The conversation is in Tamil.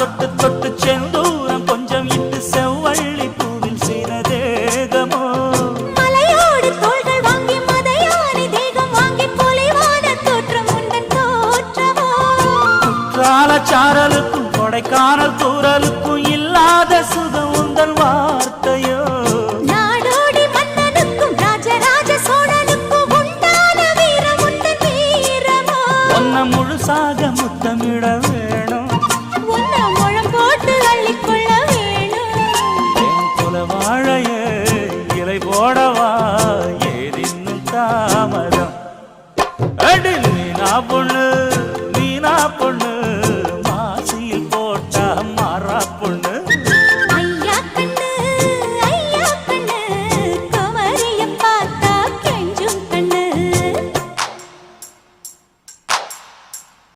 தொட்டு செந்தூரம் கொஞ்சம் இட்டு செவ்வள்ளி பூவில் செய்த தேகமோ? குற்றால சாரலுக்கும் கொடைக்கானல் தூரலுக்கும் இல்லாத சுகம் உந்தன் வார்த்தையோ? முழுசாக முத்தமிட வேணும். வாழைய இலை போடவா ஏதின்னும் தாமதம். அடில் நான் பொண்ணு